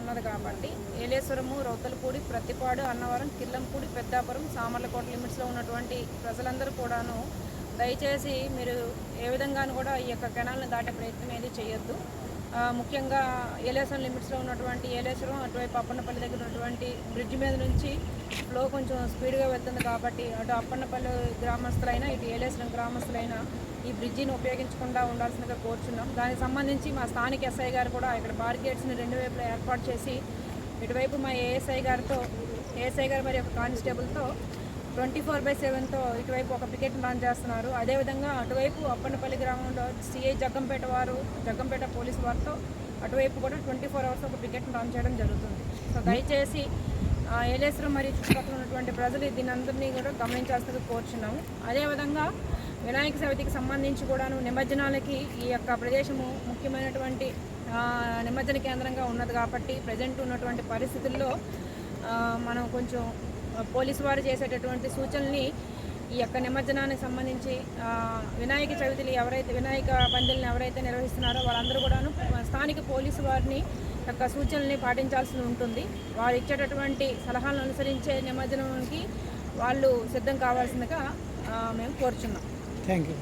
ఉన్నది కాబట్టి ఏలేశ్వరము రౌతలపూడి ప్రతిపాడు అన్నవరం కిల్లంపూడి పెద్దాపురం సామర్లకోట లిమిట్స్లో ఉన్నటువంటి ప్రజలందరూ కూడాను దయచేసి మీరు ఏ విధంగాను కూడా ఈ యొక్క కెనాల్ని దాటే ప్రయత్నం ఏది చేయొద్దు. ముఖ్యంగా ఏలేశ్వరం లిమిట్స్లో ఉన్నటువంటి ఏలేశ్వరం అటువైపు అప్పన్నపల్లి దగ్గర ఉన్నటువంటి బ్రిడ్జ్ మీద నుంచి ఫ్లో కొంచెం స్పీడ్గా వెళ్తుంది కాబట్టి అటు అప్పన్నపల్లి గ్రామస్తులైనా ఇటు ఏలేశ్వరం గ్రామస్తులైనా ఈ బ్రిడ్జిని ఉపయోగించకుండా ఉండాల్సిందిగా కోరుచున్నాం. దానికి సంబంధించి మా స్థానిక ఎస్ఐ గారు కూడా ఇక్కడ బారికేడ్స్ని రెండు వైపులా ఏర్పాటు చేసి ఇటువైపు మా ఏఎస్ఐ గారితో ఏఎస్ఐ గారు మరి ఒక కానిస్టేబుల్తో ట్వంటీ ఫోర్ బై సెవెన్తో ఇటువైపు ఒక పికెట్ లాంచ్ చేస్తున్నారు. అదేవిధంగా అటువైపు అప్పన్నపల్లి గ్రామంలో సిఐ జగ్గంపేట వారు జగ్గంపేట పోలీసు వారితో అటువైపు కూడా ట్వంటీ ఫోర్ అవర్స్ ఒక పికెట్ లాంచ్ చేయడం జరుగుతుంది. సో దయచేసి ఏలేశ్వరం మరియు చుట్టుపక్కల ఉన్నటువంటి ప్రజలు దీని అందరినీ కూడా గమనించాల్సిందిగా కోరుచున్నాము. అదేవిధంగా వినాయక చవితికి సంబంధించి కూడాను నిమజ్జనాలకి ఈ యొక్క ప్రదేశము ముఖ్యమైనటువంటి నిమజ్జన కేంద్రంగా ఉన్నది కాబట్టి ప్రజెంట్ ఉన్నటువంటి పరిస్థితుల్లో మనం కొంచెం పోలీసు వారు చేసేటటువంటి సూచనల్ని ఈ యొక్క నిమజ్జనానికి సంబంధించి వినాయక చవితిని ఎవరైతే వినాయక పందిల్ని ఎవరైతే నిర్వహిస్తున్నారో వాళ్ళందరూ కూడాను స్థానిక పోలీసు వారిని యొక్క సూచనల్ని పాటించాల్సి ఉంటుంది. వారు ఇచ్చేటటువంటి సలహాలను అనుసరించే నిమజ్జనానికి వాళ్ళు సిద్ధం కావాల్సిందిగా మేము కోరుచున్నాం. Thank you